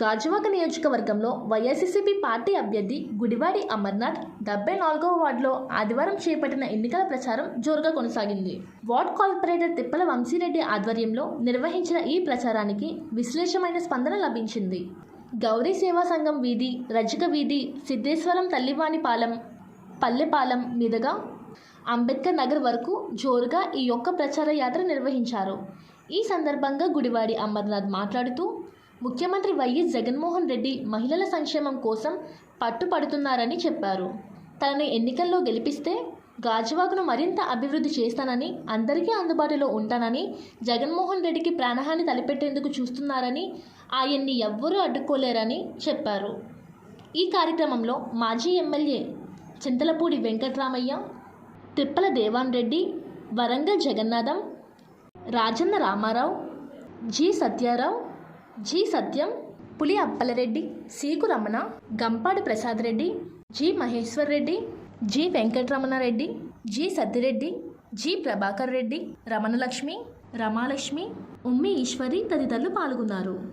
గాజువాక నియోజకవర్గంలో వైఎస్సీసీపీ పార్టీ అభ్యర్థి గుడివాడి అమర్నాథ్ డెబ్బై నాలుగవ వార్డులో ఆదివారం చేపట్టిన ఎన్నికల ప్రచారం జోరుగా కొనసాగింది. వార్డ్ కార్పొరేటర్ తిప్పల వంశీరెడ్డి ఆధ్వర్యంలో నిర్వహించిన ఈ ప్రచారానికి విశ్లేషమైన స్పందన లభించింది. గౌరీ సేవా సంఘం వీధి రజక వీధి సిద్ధేశ్వరం తల్లివాణిపాలెం పల్లెపాలెం మీదుగా అంబేద్కర్ నగర్ వరకు జోరుగా ఈ యొక్క ప్రచార యాత్ర నిర్వహించారు. ఈ సందర్భంగా గుడివాడి అమర్నాథ్ మాట్లాడుతూ ముఖ్యమంత్రి వైఎస్ జగన్మోహన్ రెడ్డి మహిళల సంక్షేమం కోసం పట్టుపడుతున్నారని చెప్పారు. తనని ఎన్నికల్లో గెలిపిస్తే గాజువాకను మరింత అభివృద్ధి చేస్తానని అందరికీ అందుబాటులో ఉంటానని జగన్మోహన్ రెడ్డికి ప్రాణహాని తలపెట్టేందుకు చూస్తున్నారని ఆయన్ని ఎవ్వరూ అడ్డుకోలేరని చెప్పారు. ఈ కార్యక్రమంలో మాజీ MLA Chintalapudi Venkatramayya Tippala Devan Reddy Warangal Jagannatham Rajanna Ramarao G Satyarao G Satyam Puli Appala Reddy Seeku Ramana Gampadu Prasad Reddy G Maheshwar Reddy G Venkataramana Reddy G Satti Reddy G Prabhakar Reddy Ramanalakshmi Ramalakshmi Ummi Eswari తదితరులు పాల్గొన్నారు.